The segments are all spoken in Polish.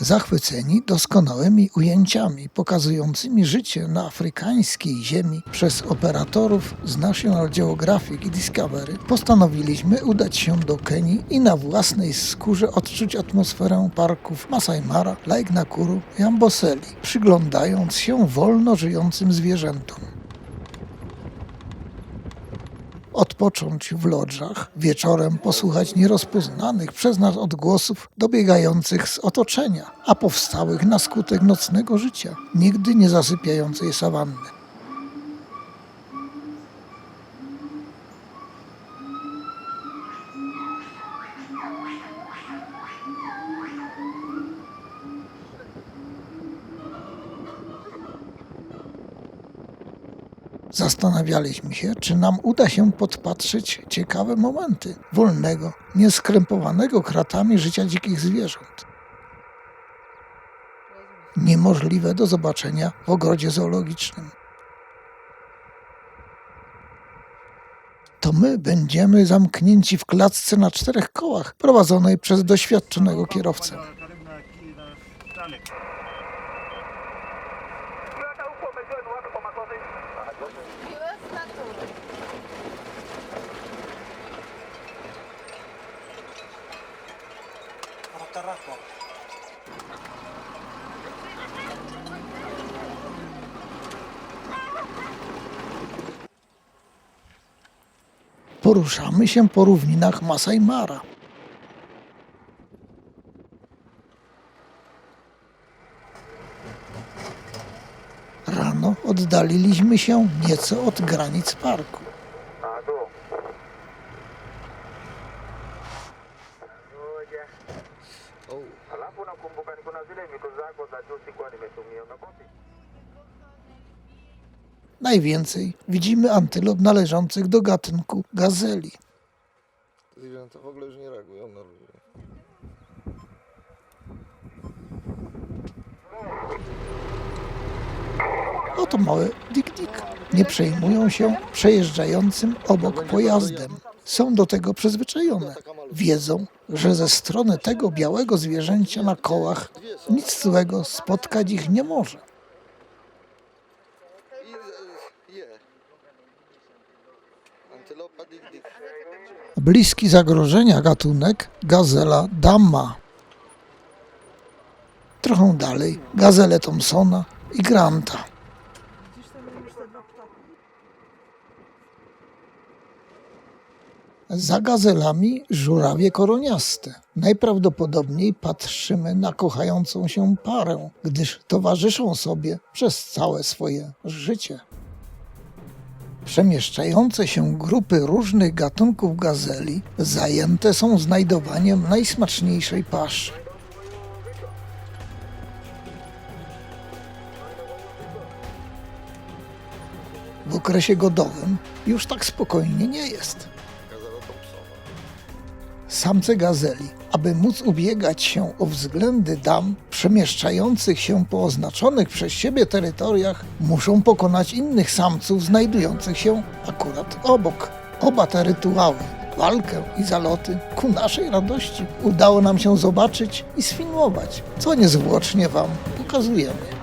zachwyceni doskonałymi ujęciami pokazującymi życie na afrykańskiej ziemi przez operatorów z National Geographic i Discovery, postanowiliśmy udać się do Kenii i na własnej skórze odczuć atmosferę parków Masai Mara, Lake Nakuru i Amboseli, przyglądając się wolno żyjącym zwierzętom. Odpocząć w lodżach, wieczorem posłuchać nierozpoznanych przez nas odgłosów dobiegających z otoczenia, a powstałych na skutek nocnego życia, nigdy nie zasypiającej sawanny. Zastanawialiśmy się, czy nam uda się podpatrzeć ciekawe momenty wolnego, nieskrępowanego kratami życia dzikich zwierząt. Niemożliwe do zobaczenia w ogrodzie zoologicznym. To my będziemy zamknięci w klatce na czterech kołach prowadzonej przez doświadczonego kierowcę. Poruszamy się po równinach Masai Mara. Rano oddaliliśmy się nieco od granic parku. Zile zako za juu sikuwa nimetumia. Najwięcej widzimy antylop należących do gatunku gazeli. Zwierzęta w ogóle już nie reagują na ludzi. Oto małe dik-dik. Nie przejmują się przejeżdżającym obok pojazdem. Są do tego przyzwyczajone. Wiedzą, że ze strony tego białego zwierzęcia na kołach nic złego spotkać ich nie może. Bliski zagrożenia gatunek gazela dama. Trochę dalej gazele Thompsona i Granta. Za gazelami żurawie koroniaste. Najprawdopodobniej patrzymy na kochającą się parę, gdyż towarzyszą sobie przez całe swoje życie. Przemieszczające się grupy różnych gatunków gazeli zajęte są znajdowaniem najsmaczniejszej paszy. W okresie godowym już tak spokojnie nie jest. Samce gazeli, aby móc ubiegać się o względy dam przemieszczających się po oznaczonych przez siebie terytoriach, muszą pokonać innych samców znajdujących się akurat obok. Oba te rytuały, walkę i zaloty, ku naszej radości udało nam się zobaczyć i sfilmować, co niezwłocznie Wam pokazujemy.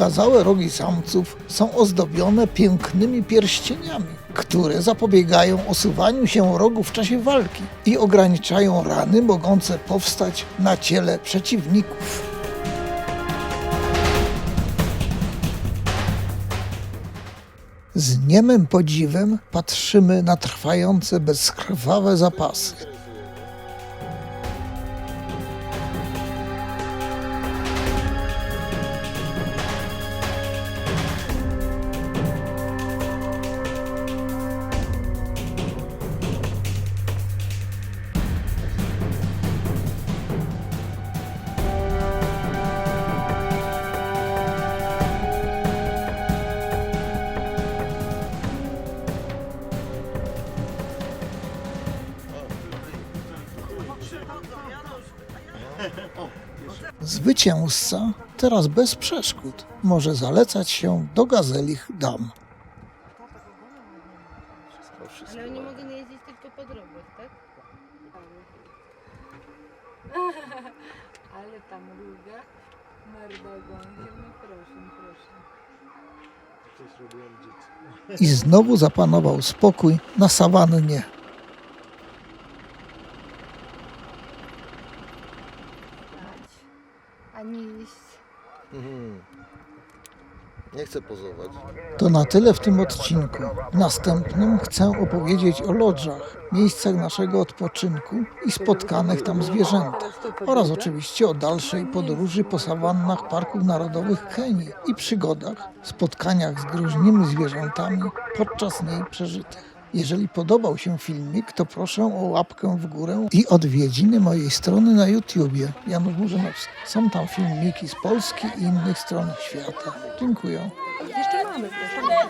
Okazałe rogi samców są ozdobione pięknymi pierścieniami, które zapobiegają osuwaniu się rogu w czasie walki i ograniczają rany mogące powstać na ciele przeciwników. Z niemym podziwem patrzymy na trwające bezkrwawe zapasy. Zwycięzca teraz bez przeszkód może zalecać się do gazelich dam. Ale oni mogą jeździć tylko po drogach, tak? Ale tam ruga, no proszę, proszę. I znowu zapanował spokój na sawannie. A nie iść. Mhm. Nie chcę pozować. To na tyle w tym odcinku. W następnym chcę opowiedzieć o lodżach, miejscach naszego odpoczynku i spotkanych tam zwierzętach. Oraz oczywiście o dalszej podróży po sawannach parków narodowych Kenii i przygodach, spotkaniach z groźnymi zwierzętami podczas niej przeżytych. Jeżeli podobał się filmik, to proszę o łapkę w górę i odwiedziny mojej strony na YouTubie Janusz Murzynowski. Są tam filmiki z Polski i innych stron świata. Dziękuję. Jeszcze mamy, proszę.